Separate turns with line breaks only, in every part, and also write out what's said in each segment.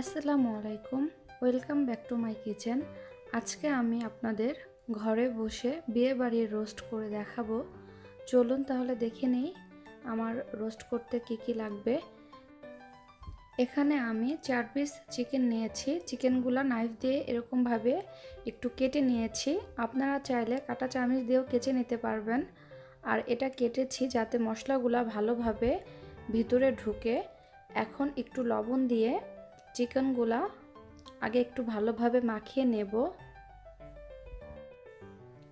আসসালামু আলাইকুম, welcome back to my kitchen. আজকে আমি আপনাদের ঘরে বসে বিয়ে বাড়ির রোস্ট করে দেখাবো। চলুন তাহলে দেখে নেই আমার রোস্ট করতে কি কি লাগবে। এখানে আমি চার পিস চিকেন নিয়েছি। চিকেনগুলো নাইফ দিয়ে এরকমভাবে একটু কেটে নিয়েছি। আপনারা চাইলে কাটা চামচ দিয়েও কেচে নিতে পারবেন। আর এটা কেটেছি যাতে মশলাগুলো ভালোভাবে ভিতরে ঢুকে। এখন একটু লবণ দিয়ে চিকেনগুলা আগে একটু ভালোভাবে মাখিয়ে নেব।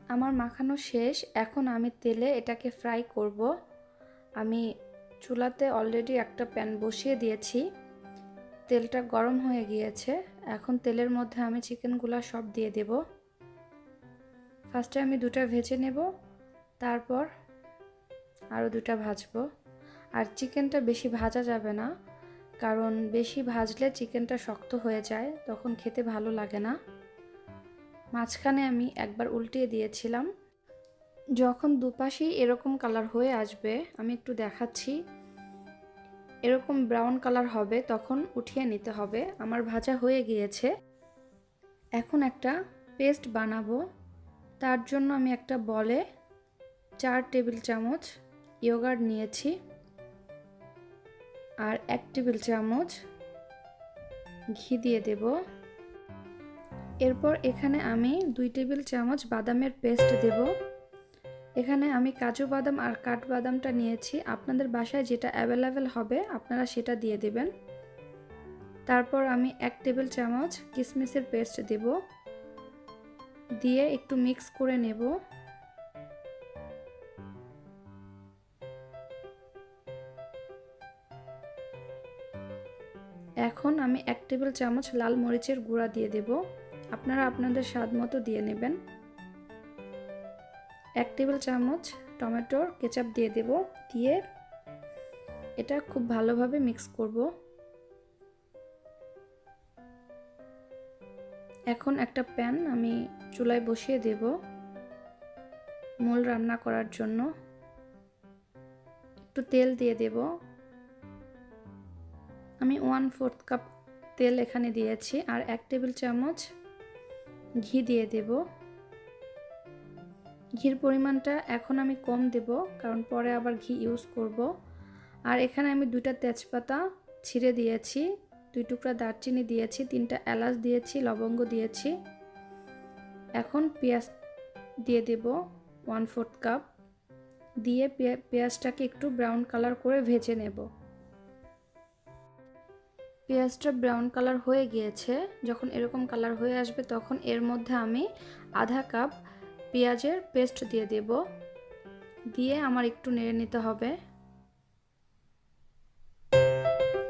আমার মাখানো শেষ। এখন আমি তেলে এটাকে ফ্রাই করব। আমি চুলাতে অলরেডি একটা প্যান বসিয়ে দিয়েছি। তেলটা গরম হয়ে গিয়েছে। এখন তেলের মধ্যে আমি চিকেনগুলো সব দিয়ে দেব। ফার্স্টে আমি দুটা ভেজে নেব। তারপর আরও দুটা ভাজবো। আর চিকেনটা বেশি ভাজা যাবে না। কারণ বেশি ভাজলে চিকেনটা শক্ত হয়ে যায়, তখন খেতে ভালো লাগে না। মাঝখানে আমি একবার উল্টিয়ে দিয়েছিলাম। যখন দুপাশেই এরকম কালার হয়ে আসবে, আমি একটু দেখাচ্ছি। এরকম ব্রাউন কালার হবে, তখন উঠিয়ে নিতে হবে। আমার ভাজা হয়ে গিয়েছে। এখন একটা পেস্ট বানাবো। তার জন্য আমি একটা বলে চার টেবিল চামচ ইয়োগার্ট নিয়েছি। আর এক টেবিল চামচ ঘি দিয়ে দেব। এরপর এখানে আমি দুই টেবিল চামচ বাদামের পেস্ট দেব। এখানে আমি কাজু বাদাম আর কাঠবাদামটা নিয়েছি। আপনাদের বাসায় যেটা অ্যাভেলেবেল হবে, আপনারা সেটা দিয়ে দেবেন। তারপর আমি এক টেবিল চামচ কিশমিশের পেস্ট দেব। দিয়ে একটু মিক্স করে নেব। টেবিল চামচ লাল মরিচের গুঁড়া দিয়ে দেব। আপনারা আপনাদের স্বাদ মতো দিয়ে নেবেন। এক টেবিল চামচ টমেটোর কেচাপ দিয়ে দেব। দিয়ে এটা খুব ভালোভাবে মিক্স করব। এখন একটা প্যান আমি চুলায় বসিয়ে দেব মূল রান্না করার জন্য। একটু তেল দিয়ে দেব। আমি ওয়ান ফোর্থ কাপ তেল এখানে দিয়েছি আর এক টেবিল চামচ ঘি দিয়ে দেব। ঘির পরিমাণটা এখন আমি কম দেব কারণ পরে আবার ঘি ইউজ করব। আর এখানে আমি দুইটা তেজপাতা ছিঁড়ে দিয়েছি, দুই টুকরা দারচিনি দিয়েছি, তিনটা এলাচ দিয়েছি, লবঙ্গ দিয়েছি। এখন পেঁয়াজ দিয়ে দেব ওয়ান ফোর্থ কাপ। দিয়ে পেঁয়াজটাকে একটু ব্রাউন কালার করে ভেজে নেব। পেঁয়াজটা ব্রাউন কালার হয়ে গিয়েছে। যখন এরকম কালার হয়ে আসবে, তখন এর মধ্যে আমি আধা কাপ পেঁয়াজের পেস্ট দিয়ে দেব। দিয়ে আমার একটু নেড়ে নিতে হবে।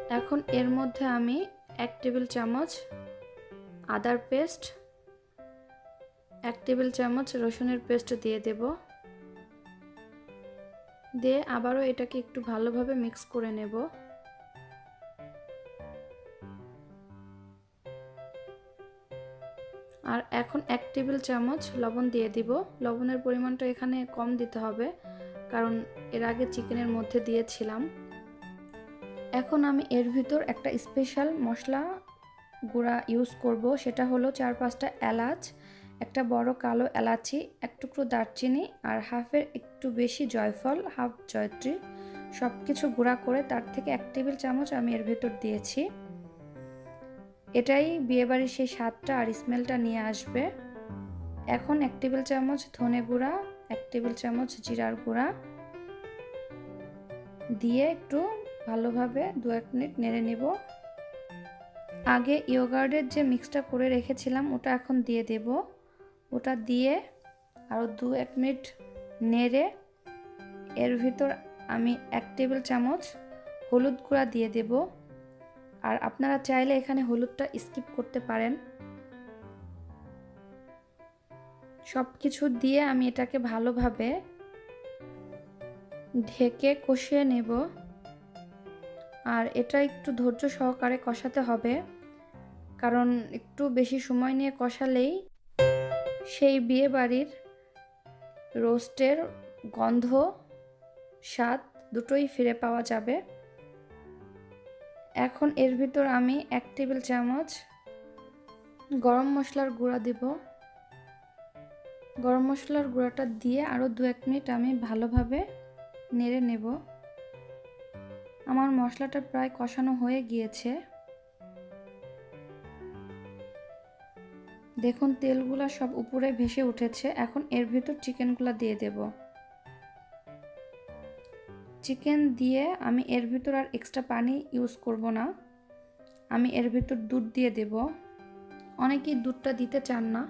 এখন এর মধ্যে আমি এক টেবিল চামচ আদার পেস্ট এক টেবিল চামচ রসুনের পেস্ট দিয়ে দেব। দিয়ে আবারও এটাকে একটু ভালোভাবে মিক্স করে নেব। আর এখন এক টেবিল চামচ লবণ দিয়ে দিব। লবণের পরিমাণটা এখানে কম দিতে হবে, কারণ এর আগে চিকেনের মধ্যে দিয়েছিলাম। এখন আমি এর ভিতর একটা স্পেশাল মশলা গুঁড়া ইউজ করব, সেটা হলো চার পাঁচটা এলাচ, একটা বড় কালো এলাচি, এক টুকরো দারচিনি আর হাফের একটু বেশি জয়ফল, হাফ জয়ত্রী সব কিছু গুঁড়া করে তার থেকে এক টেবিল চামচ আমি এর ভেতর দিয়েছি। এটাই বিয়েবাড়ির সেই স্বাদটা আর স্মেলটা নিয়ে আসবে। এখন এক টেবিল চামচ ধনে গুঁড়া, এক টেবিল চামচ জিরার গুঁড়া দিয়ে একটু ভালোভাবে দু এক মিনিট নেড়ে নেব। আগে ইয়োগার্ডের যে মিক্সটা করে রেখেছিলাম, ওটা এখন দিয়ে দেব। ওটা দিয়ে আরও দু এক মিনিট নেড়ে এর ভিতর আমি এক টেবিল চামচ হলুদ গুঁড়া দিয়ে দেবো। আর আপনারা চাইলে এখানে হলুদটা স্কিপ করতে পারেন। সব কিছু দিয়ে আমি এটাকে ভালোভাবে ঢেকে কষিয়ে নেব। আর এটা একটু ধৈর্য সহকারে কষাতে হবে, কারণ একটু বেশি সময় নিয়ে কষালেই সেই বিয়ে বাড়ির রোস্টের গন্ধ, স্বাদ দুটোই ফিরে পাওয়া যাবে। এখন এর ভিতর আমি এক টেবিল চামচ গরম মশলার গুঁড়া দিব। গরম মশলার গুঁড়াটা দিয়ে আরও দু এক মিনিট আমি ভালোভাবে নেড়ে নেব। আমার মশলাটা প্রায় কষানো হয়ে গিয়েছে। দেখুন তেলগুলা সব উপরে ভেসে উঠেছে। এখন এর ভিতর চিকেনগুলো দিয়ে দেব। চিকেন দিয়ে আমি এর ভিতর আর এক্সট্রা পানি ইউজ করব না। আমি এর ভিতর দুধ দিয়ে দেব। অনেকেই দুধটা দিতে চান না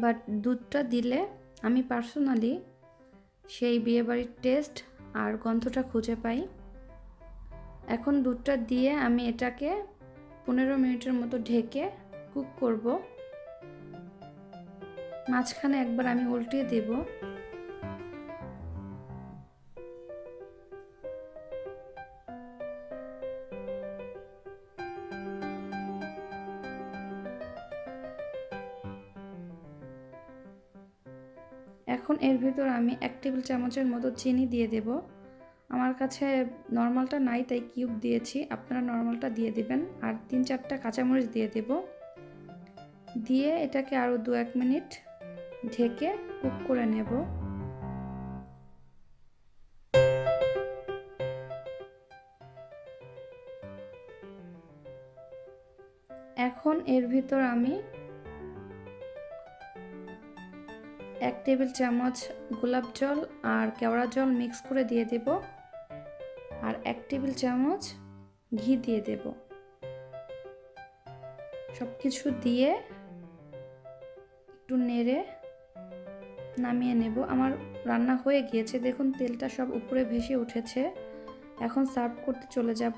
বাট দুধটা দিলে আমি পার্সোনালি সেই বিয়েবাড়ির টেস্ট আর গন্ধটা খুঁজে পাই। এখন দুধটা দিয়ে আমি এটাকে পনেরো মিনিটের মতো ঢেকে কুক করব। মাঝখানে একবার আমি উল্টিয়ে দেব। এখন এর ভিতর আমি এক টেবিল চামচের মতো চিনি দিয়ে দেব। আমার কাছে নর্মালটা নাই, তাই কিউব দিয়েছি। আপনারা নর্মালটা দিয়ে দেবেন। আর তিন চারটা কাঁচামরিচ দিয়ে দেব। দিয়ে এটাকে আরও দু এক মিনিট ঢেকে কুক করে নেব। এখন এর ভিতর আমি এক টেবিল চামচ গোলাপ জল আর কেওড়া জল মিক্স করে দিয়ে দেব আর এক টেবিল চামচ ঘি দিয়ে দেব। সব কিছু দিয়ে একটু নেড়ে নামিয়ে নেব। আমার রান্না হয়ে গিয়েছে। দেখুন, তেলটা সব উপরে ভেসে উঠেছে। এখন সার্ভ করতে চলে যাব।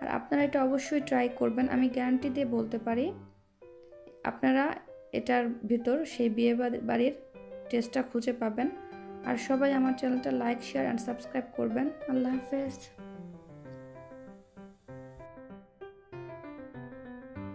আর আপনারা এটা অবশ্যই ট্রাই করবেন। আমি গ্যারান্টি দিয়ে বলতে পারি, আপনারা এটার ভিতর সেই বিয়ে বাড়ির টেস্টটা খুঁজে পাবেন। আর সবাই আমার চ্যানেলটা লাইক শেয়ার অ্যান্ড সাবস্ক্রাইব করবেন। আল্লাহ হাফেজ।